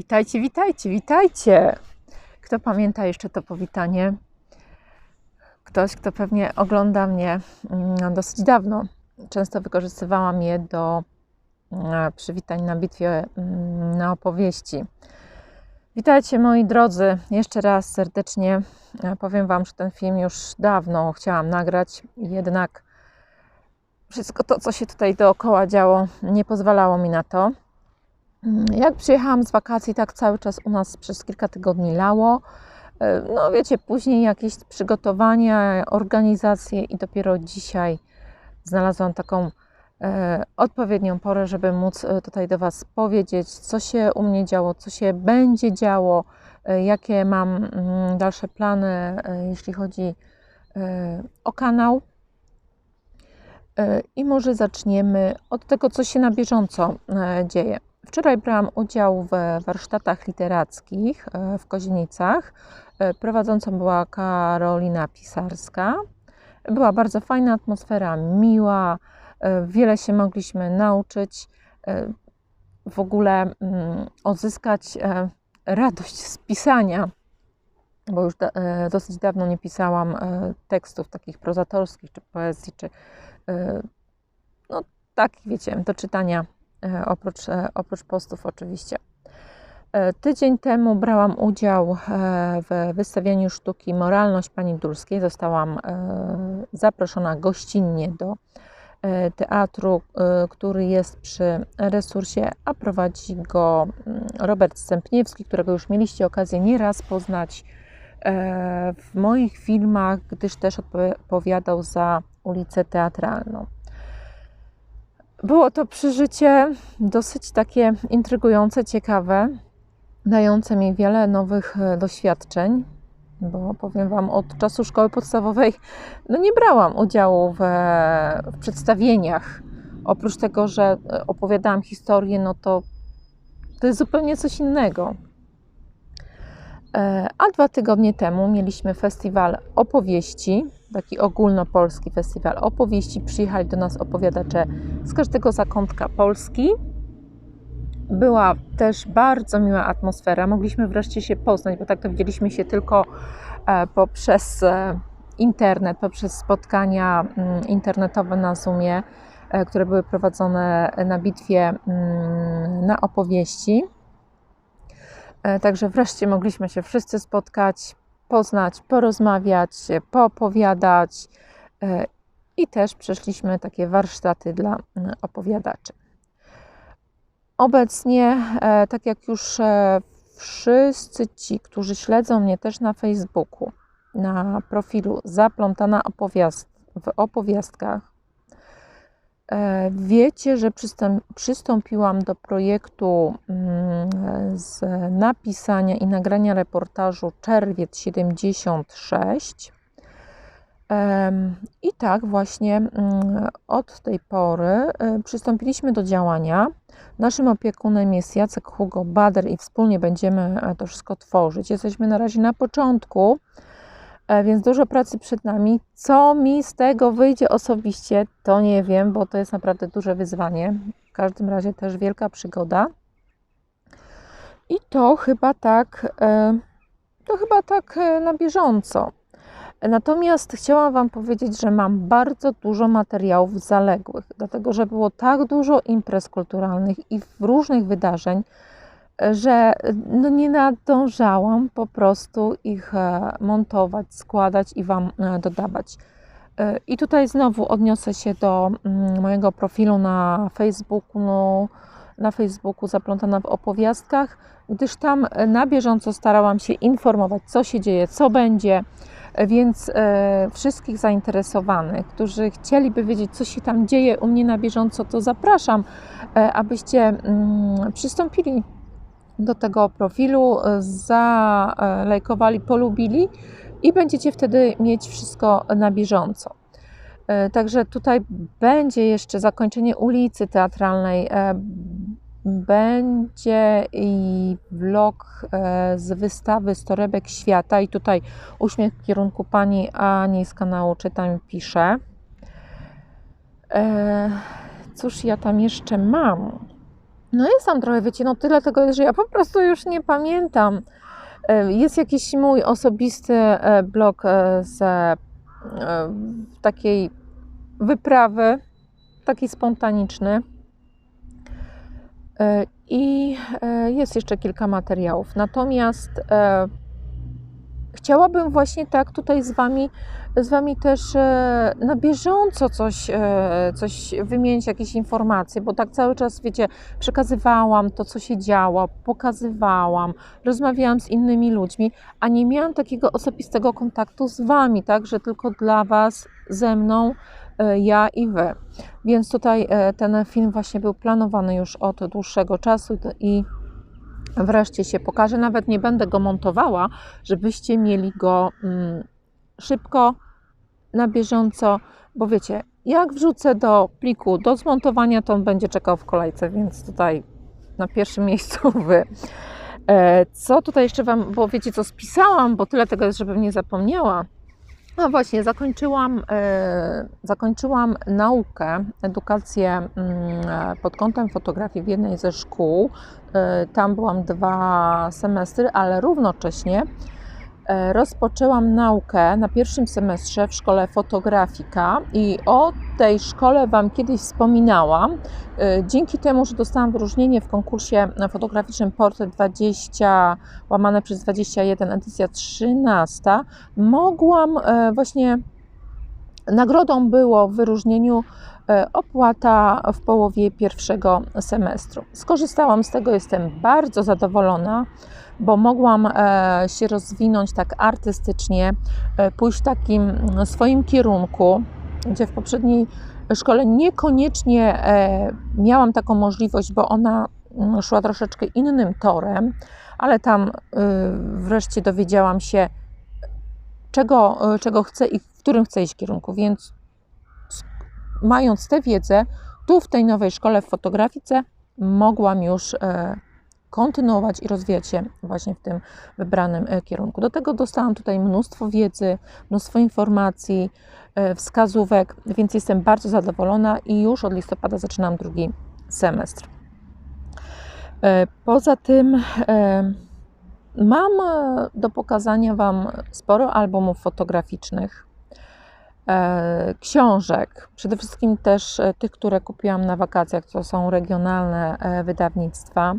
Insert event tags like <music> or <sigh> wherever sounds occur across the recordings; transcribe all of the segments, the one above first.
Witajcie, witajcie, witajcie. Kto pamięta jeszcze to powitanie? Ktoś, kto pewnie ogląda mnie mm, dosyć dawno. Często wykorzystywałam je do mm, przywitań na bitwie mm, na opowieści. Witajcie moi drodzy, jeszcze raz serdecznie. E, Powiem Wam, że ten film już dawno chciałam nagrać, jednak wszystko to, co się tutaj dookoła działo, nie pozwalało mi na to. Mm, Jak przyjechałam z wakacji, tak cały czas u nas przez kilka tygodni lało. E, No wiecie, później jakieś przygotowania, organizacje i dopiero dzisiaj znalazłam taką e, odpowiednią porę, żeby móc e, tutaj do Was powiedzieć, co się u mnie działo, co się będzie działo, e, jakie mam mm, dalsze plany, e, jeśli chodzi e, o kanał. E, I może zaczniemy od tego, co się na bieżąco e, dzieje. Wczoraj brałam udział w warsztatach literackich e, w Kozienicach. E, Prowadzącą była Karolina Pisarska. Była bardzo fajna atmosfera, miła, e, wiele się mogliśmy nauczyć, w ogóle mm, odzyskać radość z pisania, bo już dosyć dawno nie pisałam tekstów takich prozatorskich, czy poezji, czy no takich, wiecie, do czytania oprócz, e, oprócz postów oczywiście. E, Tydzień temu brałam udział e, w wystawianiu sztuki Moralność Pani Dulskiej. Zostałam e, zaproszona gościnnie do e, teatru, e, który jest przy resursie, a prowadzi go mm, Robert Stępniewski, którego już mieliście okazję nieraz poznać e, w moich filmach, gdyż też odpowiadał za ulicę teatralną. Było to przeżycie dosyć takie intrygujące, ciekawe, dające mi wiele nowych e, doświadczeń, bo powiem Wam, od czasu szkoły podstawowej no nie brałam udziału w, w przedstawieniach. Oprócz tego, że e, opowiadałam historię, no to to jest zupełnie coś innego. E, A dwa tygodnie temu mieliśmy festiwal opowieści, taki ogólnopolski festiwal opowieści. Przyjechali do nas opowiadacze z każdego zakątka Polski. Była też bardzo miła atmosfera. Mogliśmy wreszcie się poznać, bo tak to widzieliśmy się tylko e, poprzez e, internet, poprzez spotkania mm, internetowe na Zoomie, które były prowadzone na bitwie mm, na opowieści. E, Także wreszcie mogliśmy się wszyscy spotkać, poznać, porozmawiać, poopowiadać e, i też przeszliśmy takie warsztaty dla opowiadaczy. Obecnie, e, tak jak już wszyscy ci, którzy śledzą mnie też na Facebooku, na profilu Zaplątana opowiast w opowiastkach, wiecie, że przystąp- przystąpiłam do projektu mm, z napisania i nagrania reportażu Czerwiec 76. Em, I tak właśnie mm, od tej pory e, przystąpiliśmy do działania. Naszym opiekunem jest Jacek Hugo Bader i wspólnie będziemy e, to wszystko tworzyć. Jesteśmy na razie na początku, e, więc dużo pracy przed nami. Co mi z tego wyjdzie osobiście, to nie wiem, bo to jest naprawdę duże wyzwanie. W każdym razie też wielka przygoda. I to chyba tak, e, to chyba tak e, na bieżąco. Natomiast chciałam Wam powiedzieć, że mam bardzo dużo materiałów zaległych, dlatego że było tak dużo imprez kulturalnych i różnych wydarzeń, że no nie nadążałam po prostu ich e, montować, składać i Wam e, dodawać. E, I tutaj znowu odniosę się do mm, mojego profilu na Facebooku, no, na Facebooku Zaplątana w opowiastkach, gdyż tam na bieżąco starałam się informować, co się dzieje, co będzie, więc e, wszystkich zainteresowanych, którzy chcieliby wiedzieć, co się tam dzieje u mnie na bieżąco, to zapraszam, e, abyście mm, przystąpili do tego profilu, e, zalajkowali, polubili i będziecie wtedy mieć wszystko na bieżąco. E, Także tutaj będzie jeszcze zakończenie ulicy teatralnej, e, będzie i vlog z wystawy Storebek Świata i tutaj uśmiech w kierunku pani Ani z kanału Czytam i Piszę. E, Cóż ja tam jeszcze mam? No jest tam trochę, wiecie, no tyle tego że ja po prostu już nie pamiętam. E, jest jakiś mój osobisty e, blog e, z takiej wyprawy, taki spontaniczny. I jest jeszcze kilka materiałów. Natomiast chciałabym właśnie tak tutaj z Wami, z wami też e, na bieżąco coś, e, coś wymienić, jakieś informacje, bo tak cały czas, wiecie, przekazywałam to, co się działo, pokazywałam, rozmawiałam z innymi ludźmi, a nie miałam takiego osobistego kontaktu z Wami, tak, że tylko dla Was, ze mną, e, ja i Wy. Więc tutaj ten film właśnie był planowany już od dłuższego czasu i wreszcie się pokaże. Nawet nie będę go montowała, żebyście mieli go mm, szybko, na bieżąco, bo wiecie, jak wrzucę do pliku do zmontowania, to on będzie czekał w kolejce, więc tutaj na pierwszym <laughs> miejscu wy. E, co tutaj jeszcze Wam, bo wiecie co spisałam, bo tyle tego jest, żebym nie zapomniała. No właśnie, zakończyłam, e, zakończyłam naukę, edukację mm, pod kątem fotografii w jednej ze szkół. E, tam byłam dwa semestry, ale równocześnie E, rozpoczęłam naukę na pierwszym semestrze w szkole fotografika i o tej szkole Wam kiedyś wspominałam. E, dzięki temu, że dostałam wyróżnienie w konkursie fotograficznym Portret 20 łamane przez 21 edycja 13, mogłam e, właśnie nagrodą było w wyróżnieniu opłata w połowie pierwszego semestru. Skorzystałam z tego, jestem bardzo zadowolona bo mogłam e, się rozwinąć tak artystycznie, e, pójść w takim swoim kierunku, gdzie w poprzedniej szkole niekoniecznie e, miałam taką możliwość, bo ona szła troszeczkę innym torem, ale tam wreszcie dowiedziałam się, czego, czego chcę i w którym chcę iść kierunku. Więc mając tę wiedzę, tu w tej nowej szkole w fotografice mogłam już kontynuować i rozwijać się właśnie w tym wybranym e, kierunku. Do tego dostałam tutaj mnóstwo wiedzy, mnóstwo informacji, e, wskazówek, więc jestem bardzo zadowolona i już od listopada zaczynam drugi semestr. E, poza tym mam do pokazania Wam sporo albumów fotograficznych, książek, przede wszystkim też tych, które kupiłam na wakacjach, to są regionalne wydawnictwa.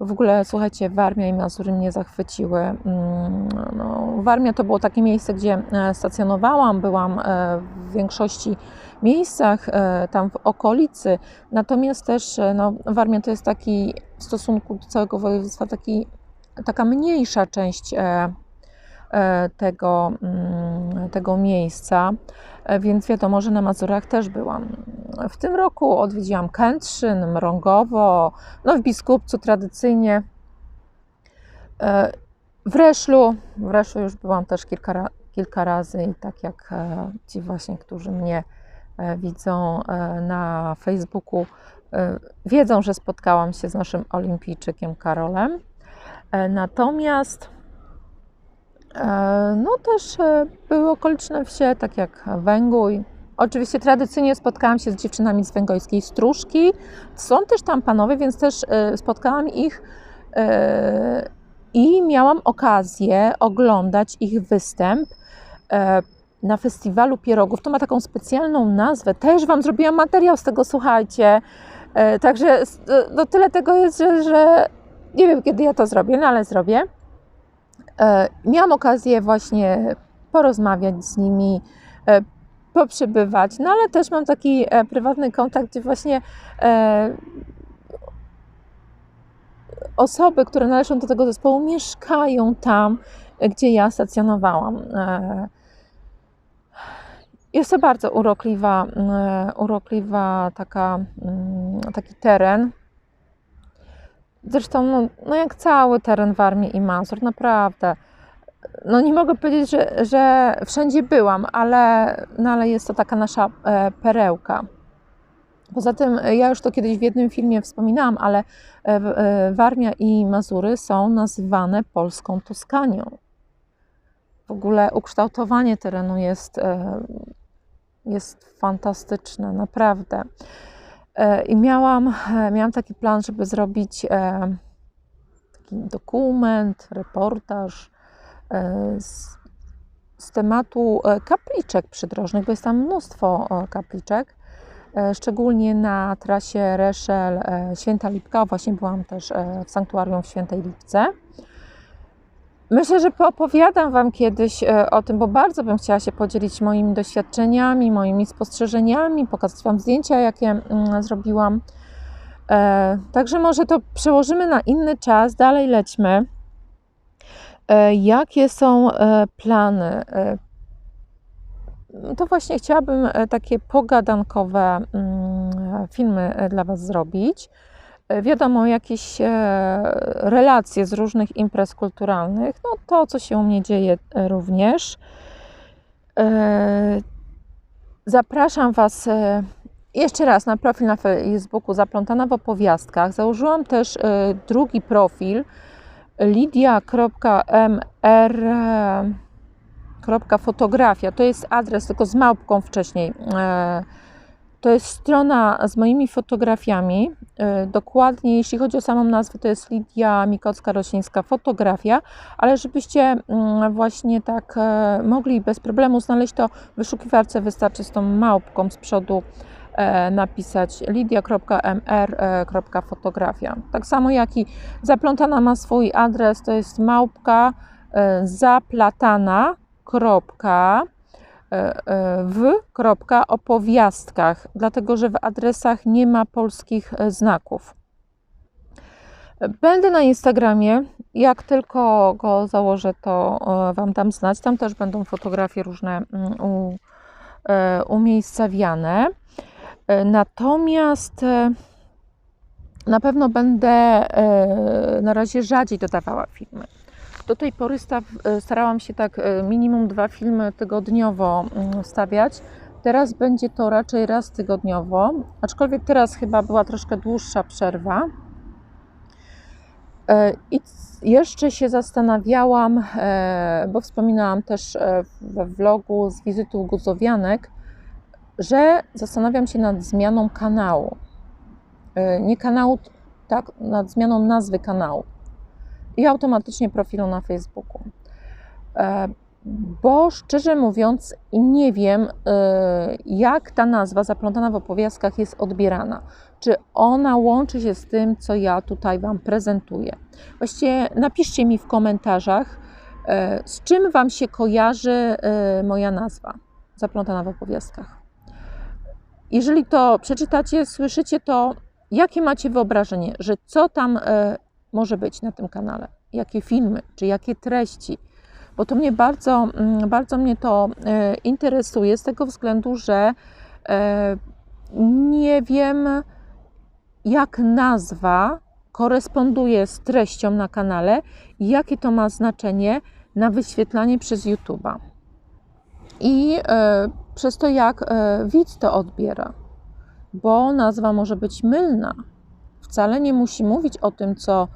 W ogóle, słuchajcie, Warmia i Mazury mnie zachwyciły. Mm, no, Warmia to było takie miejsce, gdzie e, stacjonowałam, byłam e, w większości miejscach e, tam w okolicy, natomiast też no, Warmia to jest taki w stosunku do całego województwa taki, taka mniejsza część tego, mm, tego miejsca, więc wiadomo, że na Mazurach też byłam. W tym roku odwiedziłam Kętrzyn, Mrągowo, no w Biskupcu tradycyjnie. E, w Reszlu, w Reszlu już byłam też kilka, kilka razy i tak jak e, ci właśnie, którzy mnie e, widzą na Facebooku, wiedzą, że spotkałam się z naszym olimpijczykiem Karolem. Natomiast no też były okoliczne wsie, tak jak Węgój, Oczywiście tradycyjnie spotkałam się z dziewczynami z węgojskiej stróżki. Są też tam panowie, więc też e, spotkałam ich e, i miałam okazję oglądać ich występ e, na festiwalu pierogów. To ma taką specjalną nazwę. Też Wam zrobiłam materiał z tego, słuchajcie. Także no tyle tego jest, że, że nie wiem, kiedy ja to zrobię, no ale zrobię. Miałam okazję właśnie porozmawiać z nimi, poprzebywać. No ale też mam taki e, prywatny kontakt, gdzie właśnie e, osoby, które należą do tego zespołu, mieszkają tam, gdzie ja stacjonowałam. E, jest to bardzo urokliwa, e, urokliwa taka, mm, taki teren. Zresztą, no, no jak cały teren Warmii i Mazur, naprawdę no nie mogę powiedzieć, że, że wszędzie byłam, ale, no ale jest to taka nasza e, perełka. Poza tym, e, ja już to kiedyś w jednym filmie wspominałam, ale e, Warmia i Mazury są nazywane polską Toskanią. W ogóle ukształtowanie terenu jest, jest fantastyczne, naprawdę. I miałam, miałam taki plan, żeby zrobić taki dokument, reportaż z, z tematu kapliczek przydrożnych, bo jest tam mnóstwo kapliczek szczególnie na trasie Reszel Święta Lipka. Właśnie byłam też w sanktuarium w Świętej Lipce. Myślę, że poopowiadam Wam kiedyś e, o tym, bo bardzo bym chciała się podzielić moimi doświadczeniami, moimi spostrzeżeniami, pokazać Wam zdjęcia, jakie mm, zrobiłam. E, także może to przełożymy na inny czas, dalej lećmy. E, jakie są plany? To właśnie chciałabym takie pogadankowe mm, filmy dla Was zrobić. E, wiadomo, jakieś e, relacje z różnych imprez kulturalnych, no to, co się u mnie dzieje e, również. Zapraszam Was jeszcze raz na profil na Facebooku Zaplątana w opowiastkach. Założyłam też drugi profil lidia.mr.fotografia. To jest adres, tylko z małpką wcześniej to jest strona z moimi fotografiami. E, dokładnie, jeśli chodzi o samą nazwę, to jest Lidia Mikocka-Roślińska Fotografia, ale żebyście mm, właśnie tak e, mogli bez problemu znaleźć to w wyszukiwarce, wystarczy z tą małpką z przodu e, napisać lidia.mr.fotografia. Tak samo jak i zaplątana ma swój adres, to jest małpka zaplatana. E, e, w opowiastkach, dlatego że w adresach nie ma polskich e, znaków. Będę na Instagramie. Jak tylko go założę, to Wam dam znać. Tam też będą fotografie różne mm, umiejscawiane. Natomiast na pewno będę na razie rzadziej dodawała filmy. Do tej pory e, starałam się tak e, minimum dwa filmy tygodniowo mm, wstawiać. Teraz będzie to raczej raz tygodniowo, aczkolwiek teraz chyba była troszkę dłuższa przerwa. E, I jeszcze się zastanawiałam, bo wspominałam też we vlogu z wizyty u Guzowianek, że zastanawiam się nad zmianą kanału. Nie kanału, tak, nad zmianą nazwy kanału i automatycznie profilu na Facebooku. E, bo szczerze mówiąc, nie wiem, e, jak ta nazwa zaplątana w opowiastkach jest odbierana. Czy ona łączy się z tym, co ja tutaj Wam prezentuję? Właściwie napiszcie mi w komentarzach, e, z czym Wam się kojarzy moja nazwa zaplątana w opowiastkach. Jeżeli to przeczytacie, słyszycie to, jakie macie wyobrażenie, że co tam może być na tym kanale, jakie filmy, czy jakie treści, bo to mnie bardzo, mm, bardzo mnie to e, interesuje z tego względu, że e, nie wiem, jak nazwa koresponduje z treścią na kanale i jakie to ma znaczenie na wyświetlanie przez YouTube'a. I e, przez to, jak widz to odbiera, bo nazwa może być mylna. Wcale nie musi mówić o tym, co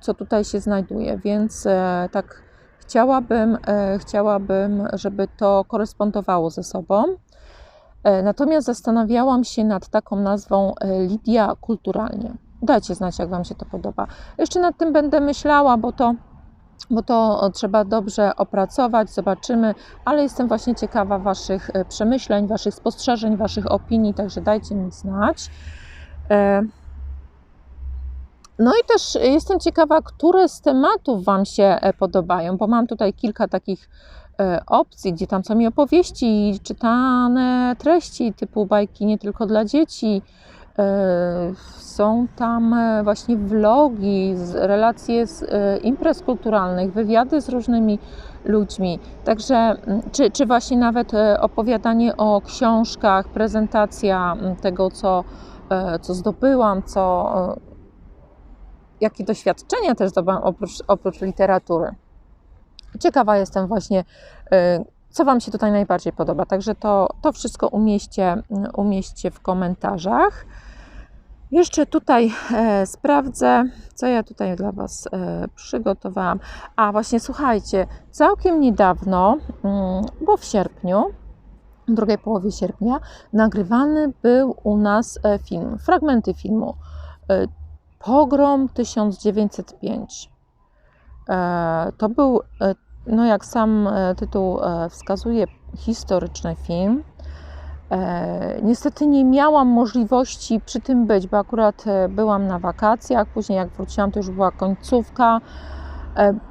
co tutaj się znajduje, więc e, tak chciałabym, e, chciałabym, żeby to korespondowało ze sobą. E, natomiast zastanawiałam się nad taką nazwą Lidia Kulturalnie. Dajcie znać, jak Wam się to podoba. Jeszcze nad tym będę myślała, bo to, bo to trzeba dobrze opracować, zobaczymy, ale jestem właśnie ciekawa Waszych przemyśleń, Waszych spostrzeżeń, Waszych opinii, także dajcie mi znać. No i też jestem ciekawa, które z tematów Wam się e, podobają, bo mam tutaj kilka takich e, opcji, gdzie tam są mi opowieści, czytane treści typu bajki nie tylko dla dzieci. E, są tam właśnie vlogi, relacje z imprez kulturalnych, wywiady z różnymi ludźmi. Także, czy, czy właśnie nawet opowiadanie o książkach, prezentacja tego, co, co zdobyłam, co, jakie doświadczenia też zdobyłam oprócz, oprócz literatury. Ciekawa jestem właśnie, y, co Wam się tutaj najbardziej podoba. Także to, to wszystko umieście, umieście w komentarzach. Jeszcze tutaj e, sprawdzę, co ja tutaj dla Was e, przygotowałam. A właśnie słuchajcie, całkiem niedawno, mm, bo w sierpniu, w drugiej połowie sierpnia, nagrywany był u nas e, film, fragmenty filmu e, Pogrom 1905. E, to był, no jak sam tytuł wskazuje, historyczny film. Niestety nie miałam możliwości przy tym być, bo akurat byłam na wakacjach. Później, jak wróciłam, to już była końcówka E,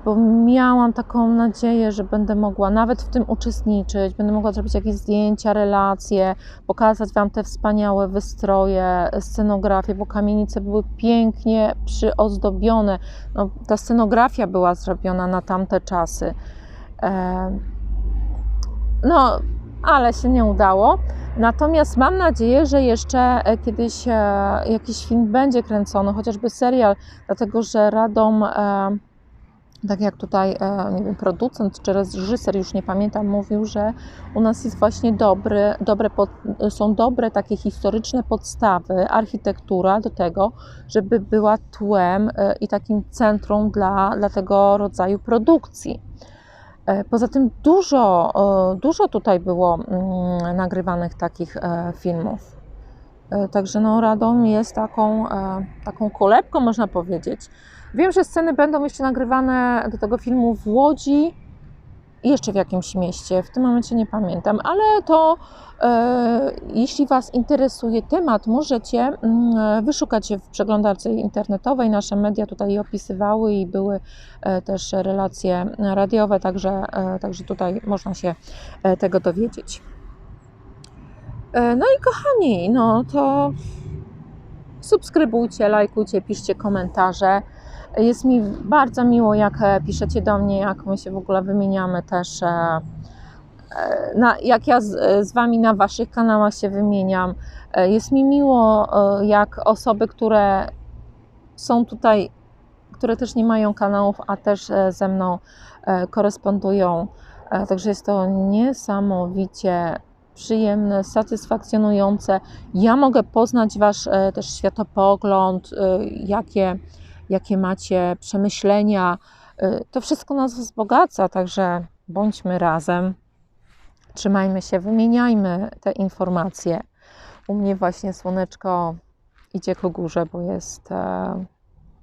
bo miałam taką nadzieję, że będę mogła nawet w tym uczestniczyć, będę mogła zrobić jakieś zdjęcia, relacje, pokazać Wam te wspaniałe wystroje, scenografie, bo kamienice były pięknie przyozdobione. No, ta scenografia była zrobiona na tamte czasy. E, no, ale się nie udało. Natomiast mam nadzieję, że jeszcze e, kiedyś jakiś film będzie kręcony, chociażby serial, dlatego że Radom tak jak tutaj, e, nie wiem, producent czy reżyser, już nie pamiętam, mówił, że u nas jest właśnie dobry, dobre, są dobre takie historyczne podstawy, architektura do tego, żeby była tłem e, i takim centrum dla, dla tego rodzaju produkcji. E, poza tym dużo, dużo tutaj było mm, nagrywanych takich filmów. Także no, Radom jest taką, taką kolebką, można powiedzieć. Wiem, że sceny będą jeszcze nagrywane do tego filmu w Łodzi i jeszcze w jakimś mieście. W tym momencie nie pamiętam, ale to e, jeśli Was interesuje temat, możecie mm, wyszukać w przeglądarce internetowej. Nasze media tutaj opisywały i były e, też relacje radiowe, także, e, także tutaj można się e, tego dowiedzieć. No i kochani, no to subskrybujcie, lajkujcie, piszcie komentarze. Jest mi bardzo miło, jak e, piszecie do mnie, jak my się w ogóle wymieniamy też, e, e, na, jak ja z, z Wami na Waszych kanałach się wymieniam. Jest mi miło, jak osoby, które są tutaj, które też nie mają kanałów, a też ze mną korespondują. Także jest to niesamowicie przyjemne, satysfakcjonujące. Ja mogę poznać Wasz też światopogląd, jakie jakie macie przemyślenia. Y, to wszystko nas wzbogaca, także bądźmy razem, trzymajmy się, wymieniajmy te informacje. U mnie właśnie słoneczko idzie ku górze, bo jest e,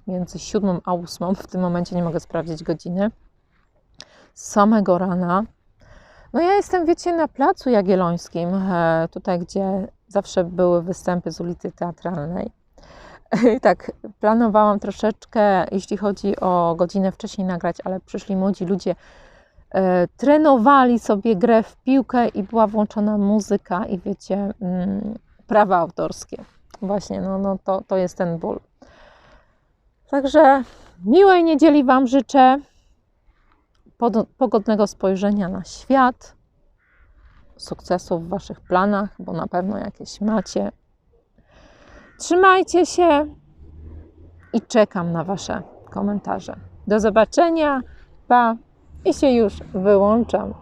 między siódmą a ósmą. W tym momencie nie mogę sprawdzić godziny. Z samego rana. No ja jestem, wiecie, na placu Jagiellońskim, e, tutaj gdzie zawsze były występy z ulicy Teatralnej. <laughs> tak, planowałam troszeczkę, jeśli chodzi o godzinę wcześniej nagrać, ale przyszli młodzi ludzie, e, trenowali sobie grę w piłkę i była włączona muzyka i wiecie, mm, prawa autorskie. Właśnie, no, no to, to jest ten ból. Także miłej niedzieli Wam życzę, pogodnego spojrzenia na świat, sukcesów w Waszych planach, bo na pewno jakieś macie Trzymajcie się i czekam na Wasze komentarze. Do zobaczenia, pa i się już wyłączam.